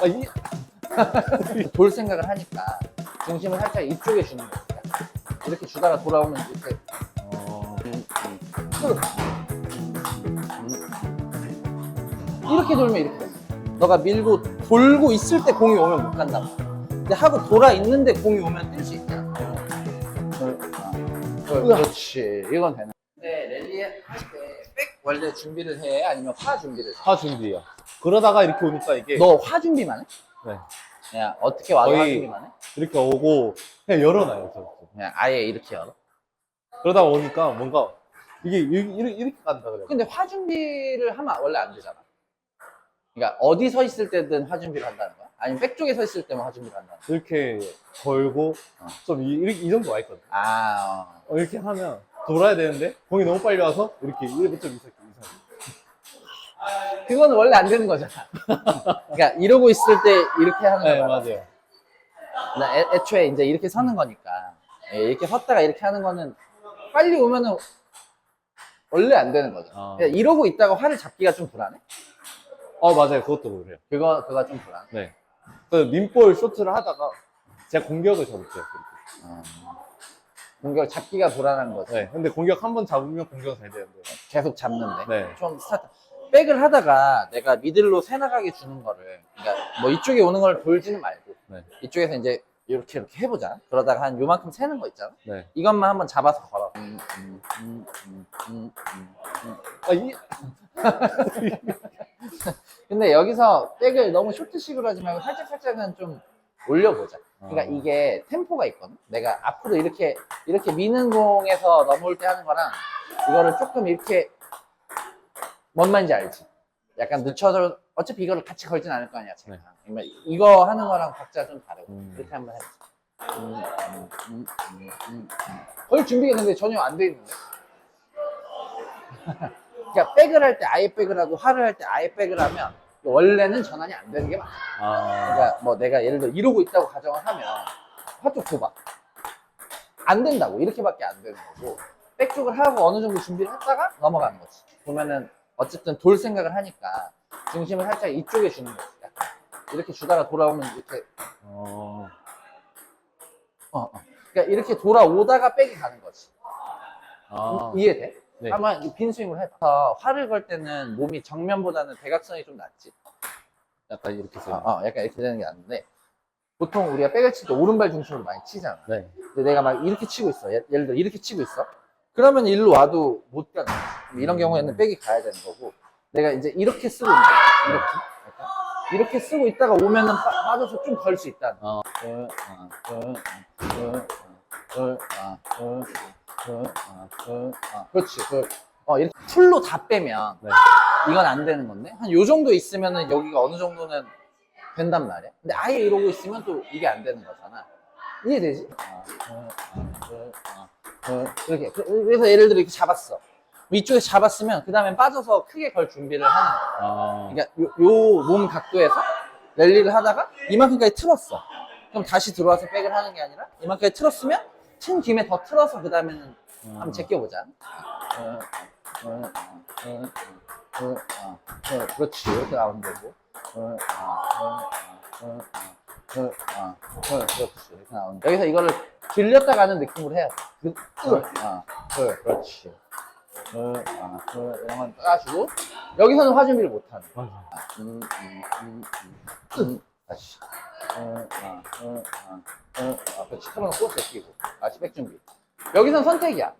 아, 이, 돌 생각을 하니까 중심을 살짝 이쪽에 주는 거야. 이렇게 주다가 돌아오면 이렇게 어, 음, 이렇게 돌면 이렇게 돼. 너가 밀고 돌고 있을 때 공이 오면 못 간다고. 근데 하고 돌아 있는데 공이 오면 뛸 수 있잖아. 그렇지. 이건 되는. 근데 랠리 할 때 백 원래 준비를 해? 아니면 화 준비를 해? 화 준비야. 그러다가 이렇게 오니까 이게 너 화 준비만 해? 네. 그냥 어떻게 와도 화 거의- 준비만 해? 이렇게 오고 그냥 열어놔요. 저. 그냥 아예 이렇게 열어? 그러다 오니까 뭔가 이게 이렇게, 이렇게 간다 그래. 근데 화 준비를 하면 원래 안 되잖아. 그러니까 어디 서 있을 때든 화 준비를 한다는 거야? 아니면 백 쪽에 서 있을 때만 화 준비를 한다는 거야? 이렇게 걸고 어. 좀 이, 이렇게 이 정도 와 있거든. 아, 어. 어, 이렇게 하면 돌아야 되는데 공이 너무 빨리 와서 이렇게 이렇게 좀 이상해. 그거는 원래 안 되는 거잖아. 그러니까 이러고 있을 때 이렇게 하는 네 거야. 맞아요. 나 애, 애초에 이제 이렇게 서는 거니까 예, 이렇게 섰다가 이렇게 하는 거는 빨리 오면은 원래 안 되는 거죠. 아. 그냥 이러고 있다가 화를 잡기가 좀 불안해. 어 맞아요. 그것도 그래요. 그거 그거 좀 불안. 네. 그 민볼 쇼트를 하다가 제가 공격을 잡았죠. 이렇게. 어. 공격 잡기가 불안한 거지. 네. 근데 공격 한 번 잡으면 공격 잘 되는데. 계속 잡는데 네. 좀 스타트 백을 하다가 내가 미들로 새 나가게 주는 거를 그러니까 뭐 이쪽에 오는 걸 돌지는 말고 네. 이쪽에서 이제 이렇게 이렇게 해보자 그러다가 한 요만큼 새는 거 있잖아 네. 이것만 한번 잡아서 걸어 음, 음, 음, 음, 음, 음, 음. 아, 이, 근데 여기서 백을 너무 쇼트식으로 하지 말고 살짝 살짝은 좀 올려보자 그러니까 아. 이게 템포가 있거든 내가 앞으로 이렇게 이렇게 미는 공에서 넘어올 때 하는 거랑 이거를 조금 이렇게 뭔 말인지 알지? 약간 늦춰서 어차피 이거를 같이 걸진 않을 거 아니야 제가 네. 이거 하는 거랑 각자 좀 다르고 음. 이렇게 한번 해보자 음, 음, 음, 음. 걸 준비가 근데 전혀 안 돼 있는데 그러니까 백을 할 때 아예 백을 하고 화를 할 때 아예 백을 하면 원래는 전환이 안 되는 게 많아 아, 그러니까 뭐 내가 예를 들어 이러고 있다고 가정을 하면 화쪽 줘봐 안 된다고 이렇게밖에 안 되는 거고 백쪽을 하고 어느 정도 준비를 했다가 넘어가는 거지 보면은 어쨌든 돌 생각을 하니까 중심을 살짝 이쪽에 주는 거지 약간 이렇게 주다가 돌아오면 이렇게 어, 어, 어. 그러니까 이렇게 돌아오다가 백이 가는 거지 아, 이해돼? 네. 한번 이 빈스윙을 해봐 화를 걸 때는 몸이 정면보다는 대각선이 좀 낫지 약간 이렇게 어, 써요. 어, 약간 이렇게 되는 게 낫는데 보통 우리가 백을 칠 때 오른발 중심으로 많이 치잖아 네. 근데 내가 막 이렇게 치고 있어. 예- 예를 들어 이렇게 치고 있어. 그러면 일로 와도 못 가는 거지. 이런 음. 경우에는 백이 가야 되는 거고. 내가 이제 이렇게 쓰고 있는 거야. 이렇게. 약간. 이렇게 쓰고 있다가 오면은 빠, 빠져서 좀 걸 수 있다는 거. 어. 어, 어, 어, 어, 어, 어, 어, 어, 어, 어, 어. 그렇지. 그, 어, 이렇게 풀로 다 빼면 네. 이건 안 되는 건데 한 요 정도 있으면은 여기가 어느 정도는 된단 말이야. 근데 아예 이러고 있으면 또 이게 안 되는 거잖아. 이해되지? 어, 어, 어, 어, 어, 이렇게. 그, 그래서 예를 들어 이렇게 잡았어. 위쪽에 잡았으면 그 다음에 빠져서 크게 걸 준비를 하는 거야. 아. 그러니까 요 몸 각도에서 랠리를 하다가 이만큼까지 틀었어. 그럼 다시 들어와서 백을 하는 게 아니라 이만큼까지 틀었으면 튼 김에 더 틀어서 그 다음에는 한번 음. 제껴보자. 어, 어, 어, 어, 어, 어, 어. 그렇지. 이렇게 나오면 되고. 어, 어, 어, 어, 어. 어, 어, 어, 그렇지. 이렇게 나오는 거. 여기서 이거를 들렸다 가는 느낌으로 해야 돼. 그, 어, 어, 그, 그렇지. 어, 어, 어, 이런 건 따주고. 여기서는 화 준비를 못 하는 거야. 아, 음, 음, 음, 음, 음. 다시. 어, 어, 어, 어, 어, 어, 그렇지. 틀어놓고 제끼고. 다시 백 준비. 여기선 선택이야.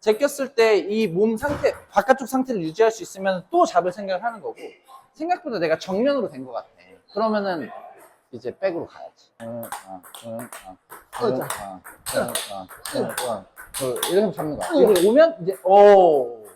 제꼈을 때 이 몸 상태, 바깥쪽 상태를 유지할 수 있으면 또 잡을 생각을 하는 거고, 생각보다 내가 정면으로 된 것 같아. 그러면은 이제 백으로 가야지. 이렇게 잡는 거야. 이렇게 오면, 이제, 오.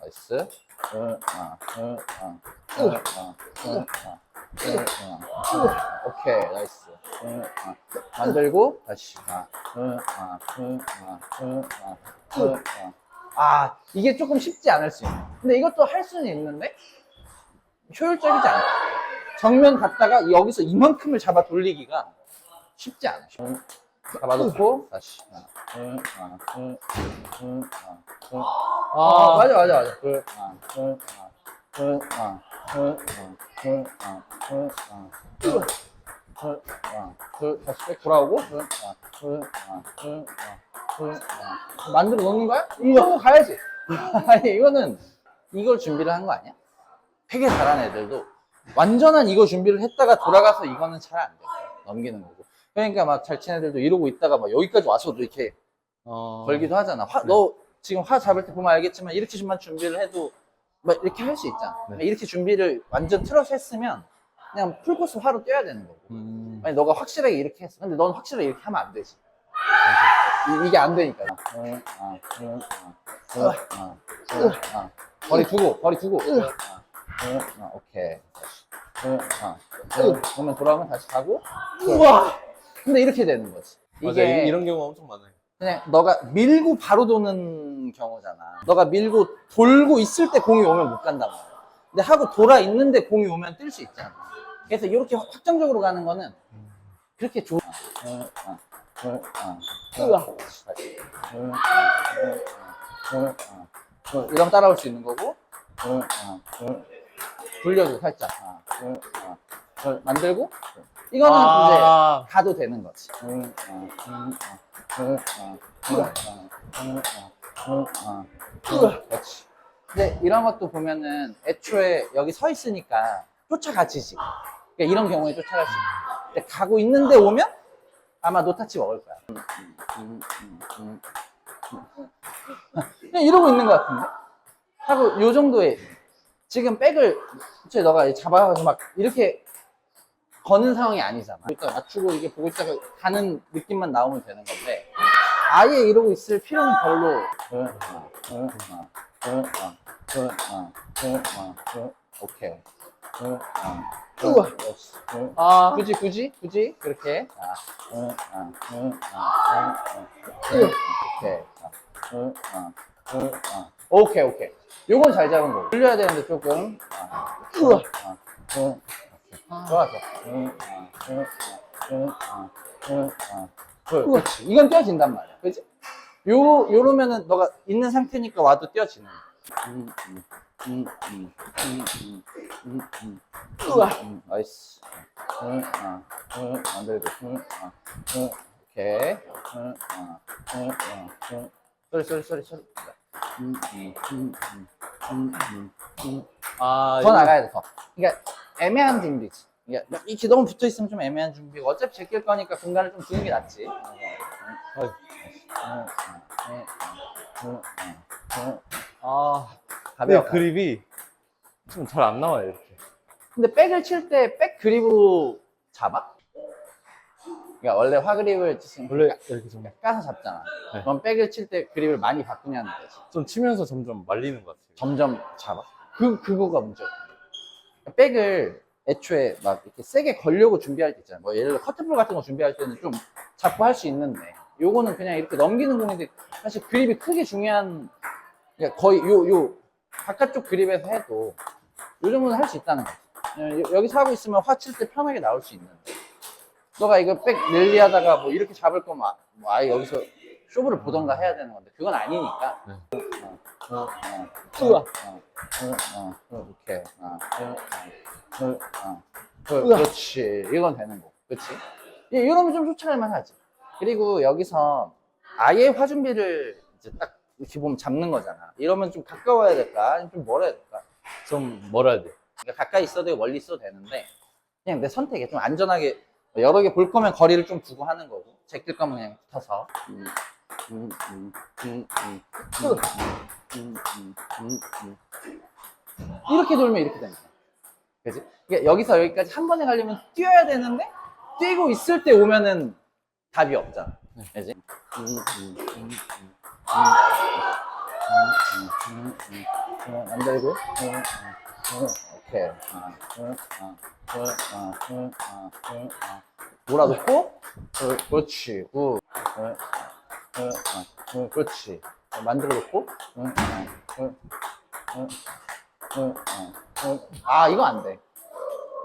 나이스. 오케이, 나이스. 만들고, 다시. 아, 이게 조금 쉽지 않을 수 있네. 근데 이것도 할 수는 있는데, 효율적이지 않다. 정면 갔다가 여기서 이만큼을 잡아 돌리기가 쉽지 않아. 응. 잡아놓고 다시. 하나, 둘, 하나, 둘, 둘, 하나, 둘. 아, 맞아, 맞아, 맞아. 둘, 하나, 둘, 하나, 둘, 하나, 둘, 하나, 둘, 하나, 둘, 하나, 둘. 둘, 하나, 둘, 다시 백 돌아오고, 둘, 하나, 둘, 하나, 둘, 하나, 둘, 하나. 만들어 놓는 거야? 이거 가야지. 아니, 이거는 이걸 준비를 한 거 아니야? 되게 잘하는 애들도 완전한 이거 준비를 했다가 돌아가서 이거는 잘 안 돼. 넘기는 거고. 그러니까 막잘 치는 애들도 이러고 있다가 막 여기까지 와서도 이렇게 어... 걸기도 하잖아. 화, 너 지금 화 잡을 때 보면 알겠지만 이렇게만 준비를 해도 막 이렇게 할 수 있잖아. 네. 이렇게 준비를 완전 틀어서 했으면 그냥 풀코스 화로 뛰어야 되는 거고. 음... 아니 너가 확실하게 이렇게 했어. 근데 넌 확실하게 이렇게 하면 안 되지. 이, 게안 되니까. 어, 어, 어, 어, 어, 어, 어. 거리 두고, 거리 두고. 어, 어, 어, 오케이. 어, 어, 어. 그러면 돌아오면 다시 가고. 우와. 근데 이렇게 되는 거지. 맞아, 이게 이- 이런 경우가 엄청 많아요. 그냥 너가 밀고 바로 도는 경우잖아. 너가 밀고 돌고 있을 때 공이 오면 못 간단 말이야. 근데 하고 돌아 있는데 공이 오면 뛸 수 있잖아. 그래서 이렇게 확정적으로 가는 거는 그렇게 좋아. 으아. 이러면 따라올 수 있는 거고. 어, 어, 어. 굴려줘 살짝. 어, 어, 어. 어, 만들고. 이거는 이제 아... 가도 되는 거지. 응, 어, 응, 어, 응, 어, 응, 어, 응, 어, 응, 어, 응, 그렇지. 근데 이런 것도 보면은 애초에 여기 서 있으니까 쫓아가지지. 그러니까 이런 경우에 쫓아갈 수 있어. 근데 가고 있는데 오면 아마 노타치 먹을 거야. 음, 음, 음, 음, 음. 그냥 이러고 있는 것 같은데? 하고 요 정도의 지금 백을 이제 너가 잡아가지고 막 이렇게 거는 상황이 아니잖아. 그러니까 맞추고 이게 보고 있다가 가는 느낌만 나오면 되는 건데 아예 이러고 있을 필요는 별로. 오케이. 우와. 아, 굳이 굳이 굳이 그렇게. 오케이. 오케이 오케이 요건 잘 잡은 거고 돌려야 되는데 조금 좋아 좋아 그렇지 이건 떼어진단 말이야 그치? 요, 요러면은 너가 있는 상태니까 와도 떼어지는 우와 나이스 안들고 오케이 쏘리 쏘리 쏘리 쏘리 음, 음, 음, 음, 음, 음, 음. 아... 더 이거- 나가야 돼, 더. 그러니까 애매한 준비지. 그러니까 이렇게 너무 붙어 있으면 좀 애매한 준비고 어차피 제낄 거니까 공간을 좀 주는 게 낫지. 아... 가벼워. 그립이 좀 잘 안 나와요, 이렇게. 근데 백을 칠 때 백 그립으로 잡아? 그러니까 원래 화그립을 치면 원래 이렇게 좀, 까서 잡잖아. 네. 그럼 백을 칠 때 그립을 많이 바꾸냐는 거지. 좀 치면서 점점 말리는 것 같아요. 점점 잡아. 그, 그거가 문제야. 백을 애초에 막 이렇게 세게 걸려고 준비할 때 있잖아. 뭐 예를 들어 커트볼 같은 거 준비할 때는 좀 잡고 할 수 있는데, 요거는 그냥 이렇게 넘기는 공인데, 사실 그립이 크게 중요한, 그러니까 거의 요, 요, 바깥쪽 그립에서 해도, 요 정도는 할 수 있다는 거지. 여- 여기서 하고 있으면 화 칠 때 편하게 나올 수 있는데, 너가 이거 백 랠리 하다가 뭐 이렇게 잡을 거면, 아- 뭐 아예 여기서 쇼부를 보던가 해야 되는 건데, 그건 아니니까. 네. 어, 어, 어, 우와. 어, 어, 어, 어, 오케이. 어, 어, 어, 어, 어. 그, 우와. 그렇지. 이건 되는 거. 그렇지? 예, 이러면 좀 쫓아갈만 하지. 그리고 여기서 아예 화준비를 이제 딱 이렇게 보면 잡는 거잖아. 이러면 좀 가까워야 될까? 아니면 좀 멀어야 될까? 좀 해야 돼? 그러니까 가까이 있어도 되고 멀리 있어도 되는데 그냥 내 선택에 좀 안전하게 여러 개 볼 거면 거리를 좀 두고 하는 거고. 제낄 거면 그냥 붙어서. 이렇게 돌면 이렇게 되니까. 그지? 그러니까 여기서 여기까지 한 번에 가려면 뛰어야 되는데 뛰고 있을 때 오면은 답이 없잖아. 네. 그지? 어, 안 들고? 오케이 어, 어, 몰아놓고 어, 그렇지. 우. 그렇지. 만들어 놓고? 아 이거 안돼.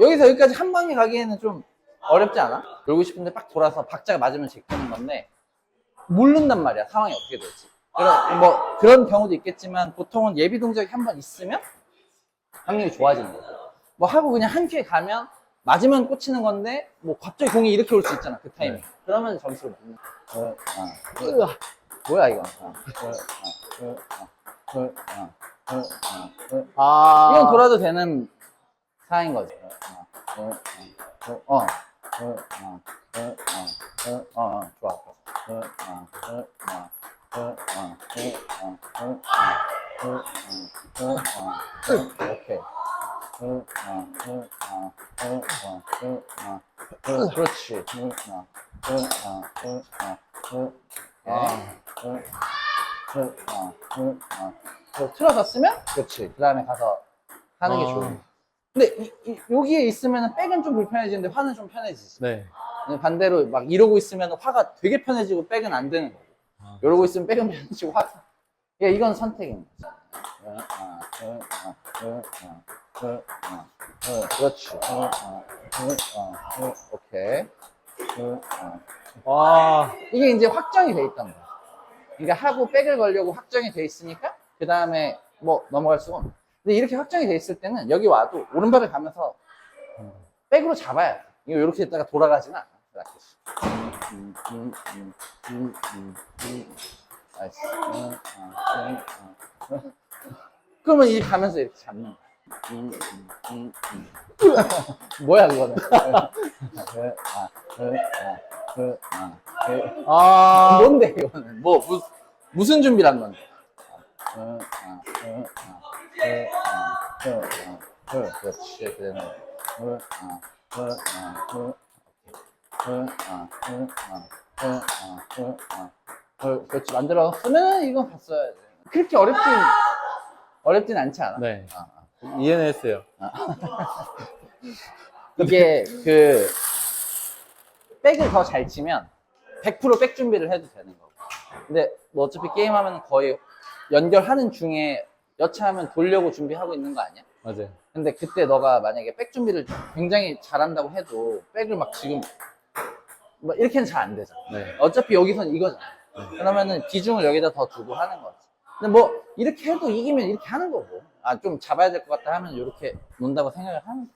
여기서 여기까지 한 방에 가기에는 좀 어렵지 않아? 놀고 싶은데 빡 돌아서 박자가 맞으면 제끼는 건데 모른단 말이야 상황이 어떻게 될지. 그런 뭐 그런 경우도 있겠지만 보통은 예비 동작이 한 번 있으면 확률이 좋아지는 거야. 뭐 하고 그냥 한 큐에 가면 맞으면 꽂히는 건데 뭐 갑자기 공이 이렇게 올 수 있잖아 그 타이밍 네. 그러면 점수를 받는 어, 아, 뭐야 이거 아, 아, 이건 돌아도 되는 사인 거지 어, 어, 어, 어, 어, 좋아 어, 어, 어, 어. 오케이. 그렇지. 어, 어. 어, 틀어졌으면 그렇지. 그 다음에 가서 하는 게 아. 좋은. 근데 이, 이, 여기에 있으면 백은 좀 불편해지는데 화는 좀 편해지지. 네. 반대로 막 이러고 있으면 화가 되게 편해지고 백은 안 되는 거고. 아. 이러고 있으면 백은 편해지고 화가. 예, 이건 선택인 거죠. 어, 어, 그렇지. 어, 어, 어, 어, 오케이. 어, 어. 와, 이게 이제 확정이 돼 있단 거야. 그러니까 하고 백을 걸려고 확정이 돼 있으니까 그 다음에 뭐 넘어갈 수가 없. 근데 이렇게 확정이 돼 있을 때는 여기 와도 오른발을 가면서 백으로 잡아야 돼. 이거 이렇게 했다가 돌아가지나. 그러면 이 가면서 이렇게 잡는 거야. 뭐야 그거는? 아 뭔데 이거는? 뭐 무, 무슨 준비란 건데 그렇지 만들어 쓰면 이건 봤어야 돼. 그렇게 어렵진 어렵진 않지 않아. 네. 아, 아. 이해는 했어요. 이게 그 백을 더 잘 치면 100%백 준비를 해도 되는 거고. 근데 뭐 어차피 게임하면 거의 연결하는 중에 여차하면 돌려고 준비하고 있는 거 아니야? 맞아요. 근데 그때 너가 만약에 백 준비를 굉장히 잘한다고 해도 백을 막 지금 뭐 이렇게는 잘 안 되잖아. 네. 어차피 여기선 이거잖아. 그러면은 비중을 여기다 더 두고 하는 거지. 근데 뭐 이렇게 해도 이기면 이렇게 하는 거고. 아 좀 잡아야 될 것 같다 하면 이렇게 논다고 생각을 하는 거.